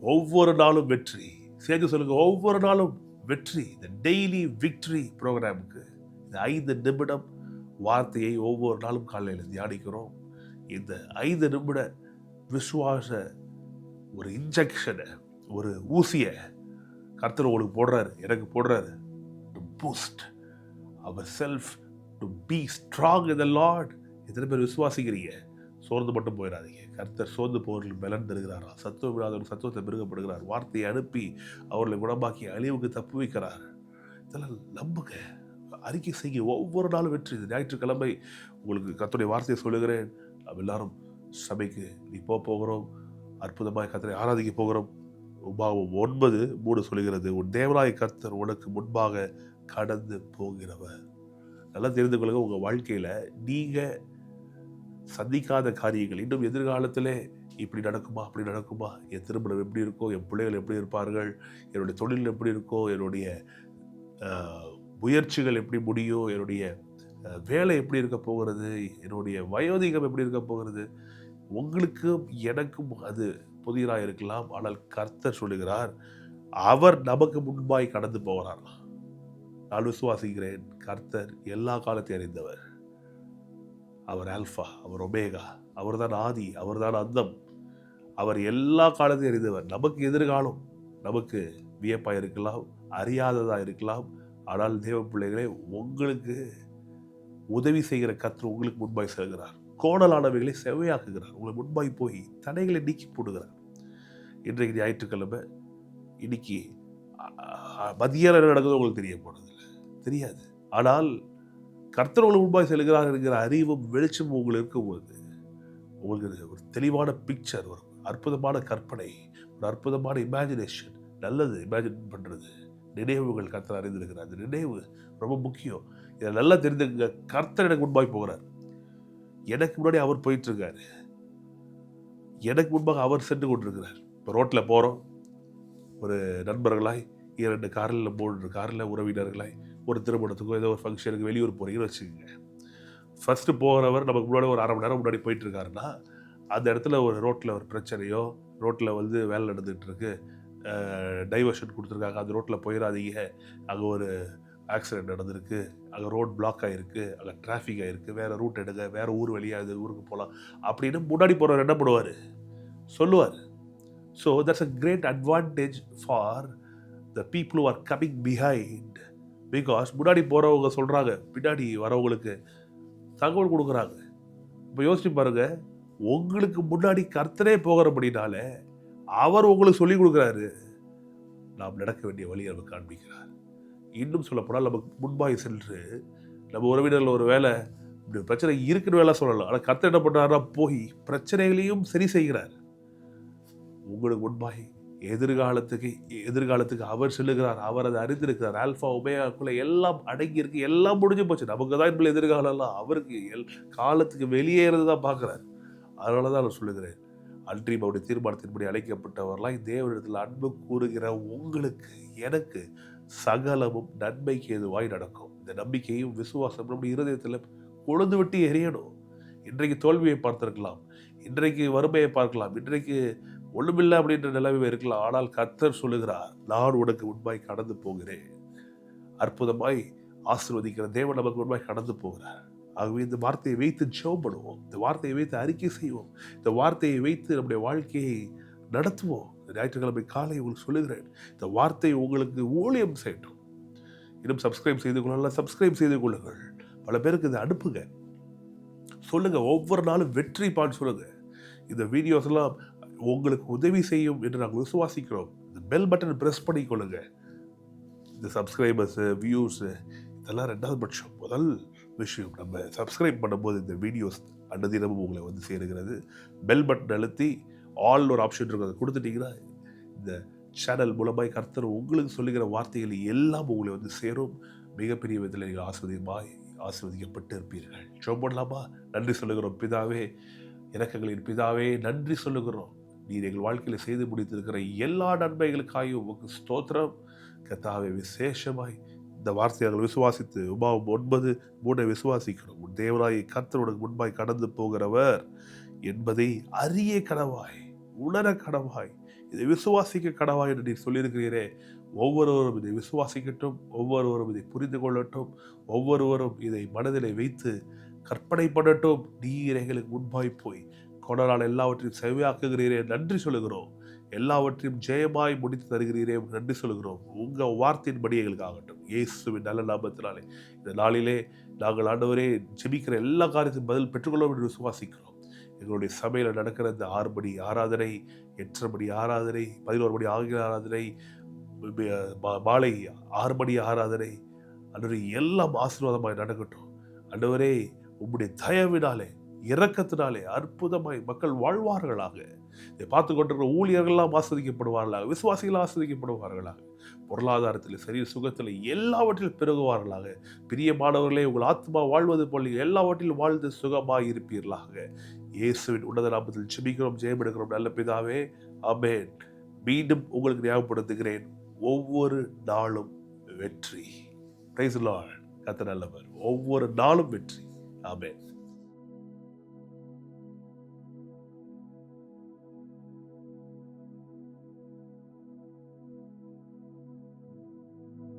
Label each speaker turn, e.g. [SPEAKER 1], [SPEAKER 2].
[SPEAKER 1] ஒவ்வொரு நாளும் வெற்றி. சேர்த்து சொல்லுங்க ஒவ்வொரு நாளும் வெற்றி. இந்த டெய்லி விக்டரி ப்ரோக்ராமுக்கு இந்த ஐந்து நிமிடம் வார்த்தையை ஒவ்வொரு நாளும் காலையில் தியானிக்கிறோம். இந்த ஐந்து நிமிட விசுவாச ஒரு இன்ஜெக்ஷனை ஒரு ஊசியை கர்த்தர் உங்களுக்கு போடுறாரு எனக்கு போடுறாரு. To boost our self to be strong in the Lord எத்தனை பேர் விசுவாசிக்கிறீங்க? சோர்ந்து மட்டும் போயிடாதீங்க கர்த்தர் சோர்ந்து போவர்கள் பலன் தருகிறார் சத்துவ இல்லாதவர்கள் சத்துவத்தை பெருகப்படுகிறார் வார்த்தையை அனுப்பி அவர்களை குணமாக்கி அழிவுக்கு தப்பு வைக்கிறார். இதெல்லாம் நம்புங்க. அறிக்கை செய்ய ஒவ்வொரு நாளும் வெற்றி. இது ஞாயிற்றுக்கிழமை உங்களுக்கு கத்துடைய வார்த்தையை சொல்லுகிறேன். நாம் எல்லாரும் சபைக்கு நீ போக போகிறோம். அற்புதமாக கத்தனை ஆராதிக்க போகிறோம். உபாவம் ஒன்பது மூணு சொல்லுகிறது உன் தேவராய கர்த்தர் உனக்கு முன்பாக கடந்து போகிறவர். நல்லா தெரிந்து கொள்ளுங்க உங்கள் வாழ்க்கையில் நீங்கள் சந்திக்காத காரியங்கள் இன்னும் எதிர்காலத்திலே இப்படி நடக்குமா அப்படி நடக்குமா? என் திருமணம் எப்படி இருக்கோ என் பிள்ளைகள் எப்படி இருப்பார்கள் என்னுடைய தொழில் எப்படி இருக்கோ என்னுடைய முயற்சிகள் எப்படி முடியும் என்னுடைய வேலை எப்படி இருக்க போகிறது என்னுடைய வயோதிகம் எப்படி இருக்க போகிறது உங்களுக்கும் எனக்கும் அது புதிராக இருக்கலாம். ஆனால் கர்த்தர் சொல்லுகிறார் அவர் நமக்கு முன்பாய் கடந்து போகிறார் நான் விசுவாசிக்கிறேன் கர்த்தர் எல்லா காலத்தையும் அறிந்தவர். அவர் ஆல்ஃபா அவர் ஒமேகா அவர்தான் ஆதி அவர் தான் அந்தம். அவர் எல்லா காலத்தையும் அறிந்தவர். நமக்கு எதிர்காலம் நமக்கு வியப்பாக இருக்கலாம் அறியாததாக இருக்கலாம். ஆனால் தேவ பிள்ளைகளே உங்களுக்கு உதவி செய்கிற கர்த்தர் உங்களுக்கு முன்பாய் செல்கிறார். கோணலானவைகளை செவ்வையாக்குகிறார். உங்களை முன்பாய் போய் தடைகளை நீக்கி போடுகிறார். இன்றைக்கு ஞாயிற்றுக்கிழமை இன்னைக்கு மதிய அ- மதியம் என்ன உங்களுக்கு தெரிய போனதில்லை தெரியாது. ஆனால் கர்த்தர் உங்களுக்கு முன்பாய் செல்கிறார் என்கிற அறிவும் வெளிச்சமும் உங்களுக்கு இருக்கும்போது உங்களுக்கு ஒரு தெளிவான பிக்சர் ஒரு அற்புதமான கற்பனை ஒரு அற்புதமான இமேஜினேஷன் நல்லது இமேஜின் பண்ணுறது நினைவுகள் கர்த்தர் அறிந்திருக்கிறார். அந்த நினைவு ரொம்ப முக்கியம். இதை நல்லா தெரிந்துங்க கர்த்தர் எனக்கு முன்பாய் போகிறார். எனக்கு முன்னாடி அவர் போயிட்டுருக்காரு. எனக்கு முன்பாக அவர் சென்று கொண்டிருக்கிறார். இப்போ ரோட்டில் போகிறோம். ஒரு நண்பர்களாய் இரண்டு காரில் மூன்று காரில் உறவினர்களாய் ஒரு திருமணத்துக்கோ ஏதோ ஒரு ஃபங்க்ஷனுக்கு வெளியூர் போகிறீங்கன்னு வச்சுக்கோங்க. ஃபஸ்ட்டு போகிறவர் நமக்கு முன்னாடி ஒரு அரை மணி நேரம் முன்னாடி போயிட்டுருக்காருன்னா அந்த இடத்துல ஒரு ரோட்டில் ஒரு பிரச்சனையோ ரோட்டில் வந்து வேலை நடந்துகிட்டு இருக்கு டைவர்ஷன் கொடுத்துருக்காங்க அந்த ரோட்டில் போயிடாதீங்க அங்கே ஒரு ஆக்சிடென்ட் நடந்திருக்கு அங்கே ரோட் பிளாக் ஆகிருக்கு அங்கே டிராஃபிக் ஆகிருக்கு வேறு ரூட் எடுங்க வேறு ஊர் வழியாக இது ஊருக்கு போகலாம் அப்படின்னு முன்னாடி போகிறவர் என்ன பண்ணுவார்? சொல்லுவார். So that's a great advantage for the people are coming behind because முன்னாடி போகிறவங்க சொல்கிறாங்க பின்னாடி வரவங்களுக்கு தகவல் கொடுக்குறாங்க. இப்போ யோசிச்சு பாருங்க உங்களுக்கு முன்னாடி கர்த்தரே போகிறபடினால அவர் உங்களுக்கு சொல்லிக் கொடுக்குறாரு. நாம் நடக்க வேண்டிய வழியை நமக்கு காண்பிக்கிறார். இன்னும் சொல்லப்போனால் நமக்கு முன்பாய் சென்று நம்ம உறவினர்கள் ஒரு வேலை இப்படி பிரச்சனை இருக்குன்னு வேலை சொல்லலாம். ஆனால் கர்த்தர் என்ன பண்ணுறாருன்னா போய் பிரச்சனைகளையும் சரி செய்கிறார். உங்களுக்கு முன்பாகி எதிர்காலத்துக்கு எதிர்காலத்துக்கு அவர் செல்லுகிறார் அவர் அதை அறிந்திருக்கிறார் ஆல்ஃபா உபயாக்குள்ள எல்லாம் அடங்கி இருக்கு எல்லாம் முடிஞ்சு போச்சு. நமக்கு தான் இப்போ எதிர்காலம்லாம் அவருக்கு எல் காலத்துக்கு வெளியேறது தான் பார்க்குறாரு. அதனால தான் நான் சொல்லுகிறேன் அல்ட்ரீம் அவருடைய தீர்மானத்தின்படி அழைக்கப்பட்டவர்லாம் தேவனிடத்தில் அன்பு கூறுகிற உங்களுக்கு எனக்கு சகலமும் நன்மைக்கு எதுவாய் நடக்கும். இந்த நம்பிக்கையும் விசுவாசம் நம்முடைய இருதயத்தில் கொழுந்து விட்டு எரியணும். இன்றைக்கு தோல்வியை பார்த்துருக்கலாம். இன்றைக்கு வறுமையை பார்க்கலாம். இன்றைக்கு ஒன்றுமில்லை அப்படின்ற நிலைமை இருக்கலாம். ஆனால் கர்த்தர் சொல்லுகிறார் நான் உனக்கு உண்மை கடந்து போகிறேன். அற்புதமாய் ஆசிர்வதிக்கிற தேவன் நமக்கு உண்மை கடந்து போகிறார். ஆகவே இந்த வார்த்தையை வைத்து ஜெபம் பண்ணுவோம். இந்த வார்த்தையை வைத்து அறிக்கை செய்வோம். இந்த வார்த்தையை வைத்து நம்முடைய வாழ்க்கையை நடத்துவோம். ஞாயிற்றுக்கிழமை காலை உங்களுக்கு சொல்லுகிறேன். இந்த வார்த்தை உங்களுக்கு ஊழியம் செய்யட்டும். இன்னும் சப்ஸ்கிரைப் செய்து கொள்ளலாம். சப்ஸ்கிரைப் செய்து கொள்ளுங்கள். பல பேருக்கு இதை அனுப்புங்க. சொல்லுங்க. ஒவ்வொரு நாளும் வெற்றி பான்னு சொல்லுங்க. இந்த வீடியோஸ் எல்லாம் உங்களுக்கு உதவி செய்யும் என்று நாங்கள் விசுவாசிக்கிறோம். இந்த பெல் பட்டன் ப்ரெஸ் பண்ணிக்கொள்ளுங்க இந்த சப்ஸ்கிரைபர்ஸு வியூஸு இதெல்லாம் ரெண்டாவது பட்சம். முதல் விஷயம் நம்ம சப்ஸ்கிரைப் பண்ணும்போது இந்த வீடியோஸ் அன்னதினமும் உங்களை வந்து சேருகிறது. பெல் பட்டன் அழுத்தி ஆல் ஒரு ஆப்ஷன் இருக்கும் அதை கொடுத்துட்டீங்கன்னா இந்த சேனல் மூலமாய் கர்த்தர் உங்களுக்கு சொல்லுகிற வார்த்தைகள் எல்லாம் உங்களை வந்து சேரும். மிகப்பெரிய விதத்தில் நீங்கள் ஆஸ்வதியமாய் ஆசிர்வதிக்கப்பட்டு இருப்பீர்கள். ஜெபம் பண்ணலாமா? நன்றி சொல்லுகிறோம் பிதாவே. இறக்கங்களின் பிதாவே நன்றி சொல்லுகிறோம். நீர் எங்கள் வாழ்க்கையில் செய்து முடித்திருக்கிற எல்லா நன்மைகளுக்காயும் உமக்கு ஸ்தோத்திரம். கத்தாவை விசேஷமாய் இந்த வார்த்தையை நாங்கள் விசுவாசித்து உபாவம் ஒன்பது மூணை விசுவாசிக்கிறோம். உன் தேவராய் கர்த்தருடன் முன்பாய் கடந்து போகிறவர் என்பதை அரிய கனவாய் உணர கடவாய் இதை விசுவாசிக்க கடவாய் என்று நீர் சொல்லியிருக்கிறீரே. ஒவ்வொருவரும் இதை விசுவாசிக்கட்டும் ஒவ்வொருவரும் இதை புரிந்து கொள்ளட்டும் ஒவ்வொருவரும் இதை மனதிலே வைத்து கற்பனை பண்ணட்டும். நீர் எங்களுக்கு முன்பாய் போய் கொடலால் எல்லாவற்றையும் செவையாக்குகிறீரே நன்றி சொல்லுகிறோம். எல்லாவற்றையும் ஜெயமாய் முடித்து தருகிறீரே நன்றி சொல்லுகிறோம். உங்கள் வார்த்தையின்படி எங்களுக்கு ஆகட்டும் இயேசுவின் நல்ல லாபத்தினாலே இந்த நாளிலே நாங்கள் ஆண்டவரே ஜெபிக்கிற எல்லா காரியத்தையும் பதில் பெற்றுக்கொள்ளோம் என்று விசுவாசிக்கிறோம். எங்களுடைய சபையில் நடக்கிற இந்த ஆறு மணி ஆராதனை எட்டரை மணி ஆராதனை பதினோரு மணி ஆகிய ஆராதனை மா- மாலை ஆறு மணி ஆராதனை அன்று எல்லாம் ஆசீர்வாதமாக நடக்கட்டும். அன்றுவரே உம்முடைய தயவினாலே இறக்கத்தினாலே அற்புதமாய் மக்கள் வாழ்வார்களாக. இதை பார்த்து கொண்டிருக்கிற ஊழியர்கள்லாம் ஆஸ்வதிக்கப்படுவார்களாக விசுவாசிகள் ஆஸ்வதிக்கப்படுவார்களாக. பொருளாதாரத்தில் சரி சுகத்தில் எல்லாவற்றிலும் பிறகுவார்களாக பிரியமானவர்களே உங்கள் ஆத்மா வாழ்வது போல் எல்லாவற்றிலும் வாழ்ந்து சுகமாக இருப்பீர்களாக இயேசுவின் உன்னத நாமத்தில் ஜெபிக்கிறோம் ஜெயமெடுக்கிறோம் நல்ல பிதாவே. அமேன் மீண்டும் உங்களுக்கு ஞாபகப்படுத்துகிறேன். ஒவ்வொரு நாளும் வெற்றி. பிரைஸ் லார்ட் கத்த நல்லவர். ஒவ்வொரு நாளும் வெற்றி. ஆமென்.